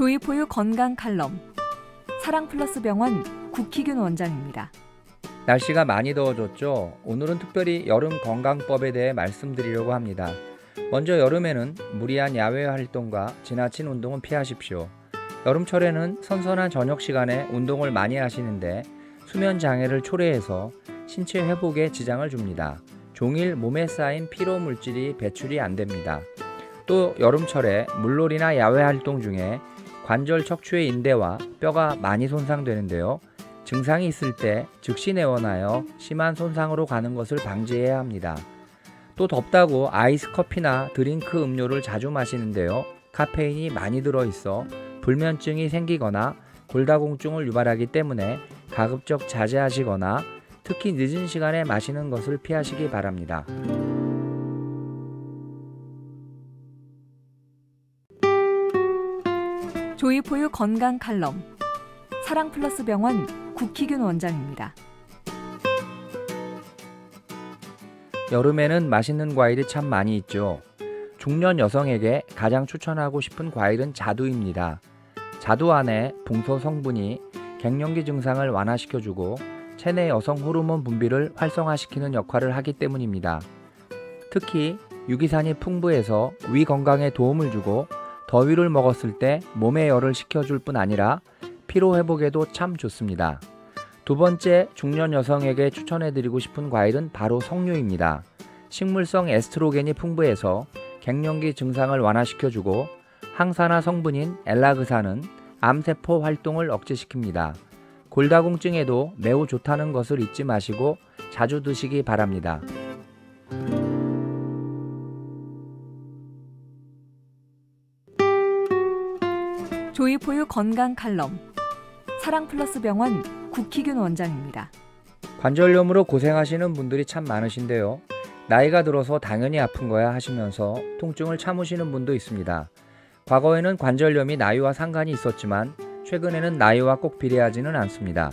조이포유 건강 칼럼 사랑 플러스 병원 국희균 원장입니다. 날씨가 많이 더워졌죠. 오늘은 특별히 여름 건강법에 대해 말씀드리려고 합니다. 먼저 여름에는 무리한 야외 활동과 지나친 운동은 피하십시오. 여름철에는 선선한 저녁 시간에 운동을 많이 하시는데 수면 장애를 초래해서 신체 회복에 지장을 줍니다. 종일 몸에 쌓인 피로 물질이 배출이 안 됩니다. 또 여름철에 물놀이나 야외 활동 중에 관절 척추의 인대와 뼈가 많이 손상되는데요. 증상이 있을 때 즉시 내원하여 심한 손상으로 가는 것을 방지해야 합니다. 또 덥다고 아이스 커피나 드링크 음료를 자주 마시는데요. 카페인이 많이 들어있어 불면증이 생기거나 골다공증을 유발하기 때문에 가급적 자제하시거나 특히 늦은 시간에 마시는 것을 피하시기 바랍니다. 조이포유 건강 칼럼 사랑 플러스 병원 국희균 원장입니다. 여름에는 맛있는 과일이 참 많이 있죠. 중년 여성에게 가장 추천하고 싶은 과일은 자두입니다. 자두 안에 붕소 성분이 갱년기 증상을 완화시켜주고 체내 여성 호르몬 분비를 활성화시키는 역할을 하기 때문입니다. 특히 유기산이 풍부해서 위 건강에 도움을 주고 더위를 먹었을 때 몸의 열을 식혀줄 뿐 아니라 피로 회복에도 참 좋습니다. 두 번째 중년 여성에게 추천해드리고 싶은 과일은 바로 석류입니다. 식물성 에스트로겐이 풍부해서 갱년기 증상을 완화시켜주고 항산화 성분인 엘라그산은 암세포 활동을 억제시킵니다. 골다공증에도 매우 좋다는 것을 잊지 마시고 자주 드시기 바랍니다. 조이포유 건강 칼럼 사랑 플러스 병원 국희균 원장입니다. 관절염으로 고생하시는 분들이 참 많으신데요. 나이가 들어서 당연히 아픈 거야 하시면서 통증을 참으시는 분도 있습니다. 과거에는 관절염이 나이와 상관이 있었지만 최근에는 나이와 꼭 비례하지는 않습니다.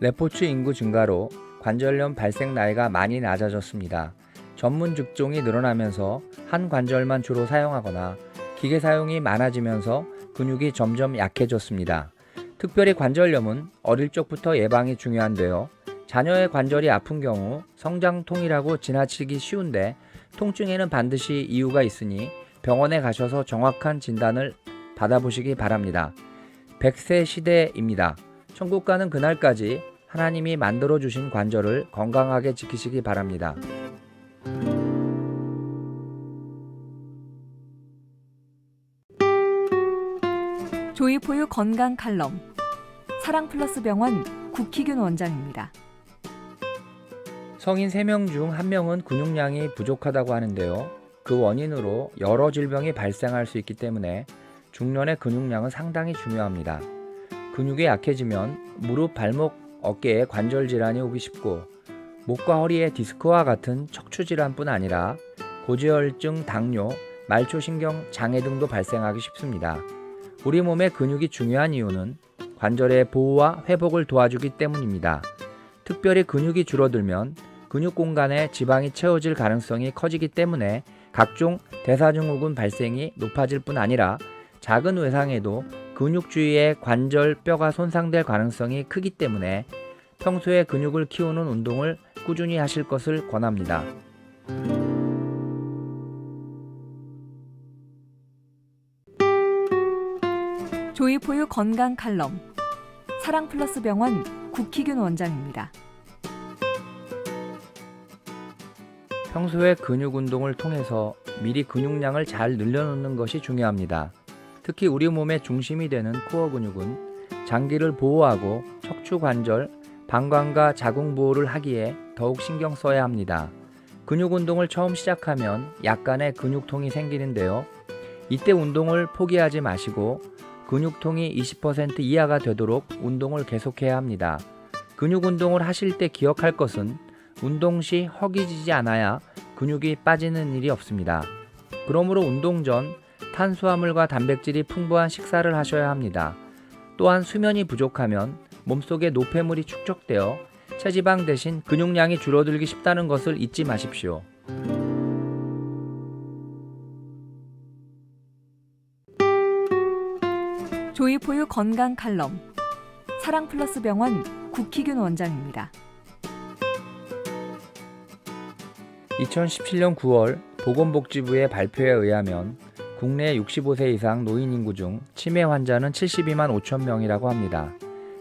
레포츠 인구 증가로 관절염 발생 나이가 많이 낮아졌습니다. 전문 직종이 늘어나면서 한 관절만 주로 사용하거나 기계 사용이 많아지면서 근육이 점점 약해졌습니다. 특별히 관절염은 어릴 적부터 예방이 중요한데요. 자녀의 관절이 아픈 경우 성장통이라고 지나치기 쉬운데 통증에는 반드시 이유가 있으니 병원에 가셔서 정확한 진단을 받아보시기 바랍니다. 100세 시대입니다. 천국 가는 그날까지 하나님이 만들어 주신 관절을 건강하게 지키시기 바랍니다. 조이포유 건강 칼럼 사랑 플러스 병원 국희균 원장입니다. 성인 3명 중 1명은 근육량이 부족하다고 하는데요. 그 원인으로 여러 질병이 발생할 수 있기 때문에 중년의 근육량은 상당히 중요합니다. 근육이 약해지면 무릎, 발목, 어깨에 관절 질환이 오기 쉽고 목과 허리에 디스크와 같은 척추 질환뿐 아니라 고지혈증, 당뇨, 말초신경 장애 등도 발생하기 쉽습니다. 우리 몸의 근육이 중요한 이유는 관절의 보호와 회복을 도와주기 때문입니다. 특별히 근육이 줄어들면 근육 공간에 지방이 채워질 가능성이 커지기 때문에 각종 대사증후군 발생이 높아질 뿐 아니라 작은 외상에도 근육 주위의 관절 뼈가 손상될 가능성이 크기 때문에 평소에 근육을 키우는 운동을 꾸준히 하실 것을 권합니다. 조이포유 건강 칼럼 사랑 플러스 병원 국희균 원장입니다. 평소에 근육 운동을 통해서 미리 근육량을 잘 늘려놓는 것이 중요합니다. 특히 우리 몸의 중심이 되는 코어 근육은 장기를 보호하고 척추 관절, 방광과 자궁 보호를 하기에 더욱 신경 써야 합니다. 근육 운동을 처음 시작하면 약간의 근육통이 생기는데요. 이때 운동을 포기하지 마시고 근육통이 20% 이하가 되도록 운동을 계속해야 합니다. 근육 운동을 하실 때 기억할 것은 운동 시 허기지지 않아야 근육이 빠지는 일이 없습니다. 그러므로 운동 전 탄수화물과 단백질이 풍부한 식사를 하셔야 합니다. 또한 수면이 부족하면 몸속에 노폐물이 축적되어 체지방 대신 근육량이 줄어들기 쉽다는 것을 잊지 마십시오. 조이포유 건강 칼럼 사랑 플러스 병원 국희균 원장입니다. 2017년 9월 보건복지부의 발표에 의하면 국내 65세 이상 노인 인구 중 치매 환자는 72만 5천 명이라고 합니다.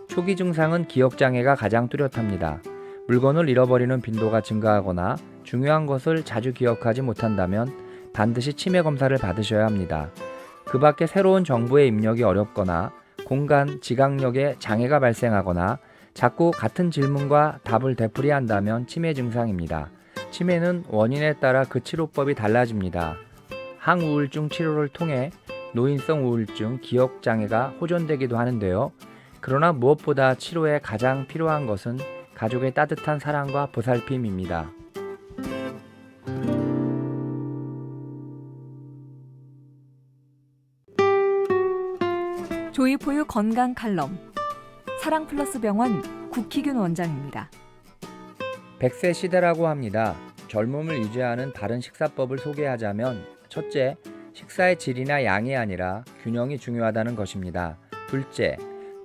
초기 증상은 기억장애가 가장 뚜렷합니다. 물건을 잃어버리는 빈도가 증가하거나 중요한 것을 자주 기억하지 못한다면 반드시 치매 검사를 받으셔야 합니다. 그 밖에 새로운 정보의 입력이 어렵거나 공간, 지각력에 장애가 발생하거나 자꾸 같은 질문과 답을 되풀이한다면 치매 증상입니다. 치매는 원인에 따라 그 치료법이 달라집니다. 항우울증 치료를 통해 노인성 우울증, 기억 장애가 호전되기도 하는데요. 그러나 무엇보다 치료에 가장 필요한 것은 가족의 따뜻한 사랑과 보살핌입니다. 조이포유 건강 칼럼 사랑 플러스 병원 국희균 원장입니다. 100세 시대라고 합니다. 젊음을 유지하는 다른 식사법을 소개하자면 첫째, 식사의 질이나 양이 아니라 균형이 중요하다는 것입니다. 둘째,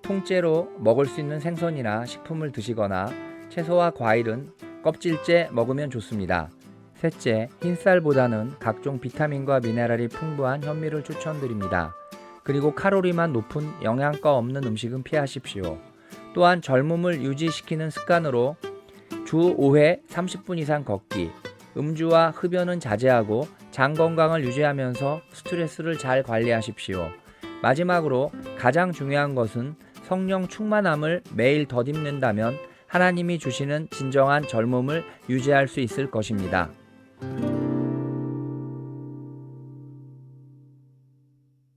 통째로 먹을 수 있는 생선이나 식품을 드시거나 채소와 과일은 껍질째 먹으면 좋습니다. 셋째, 흰쌀보다는 각종 비타민과 미네랄이 풍부한 현미를 추천드립니다. 그리고 카로리만 높은 영양가 없는 음식은 피하십시오. 또한 젊음을 유지시키는 습관으로 주 5회 30분 이상 걷기, 음주와 흡연은 자제하고 장 건강을 유지하면서 스트레스를 잘 관리하십시오. 마지막으로 가장 중요한 것은 성령 충만함을 매일 덧입는다면 하나님이 주시는 진정한 젊음을 유지할 수 있을 것입니다.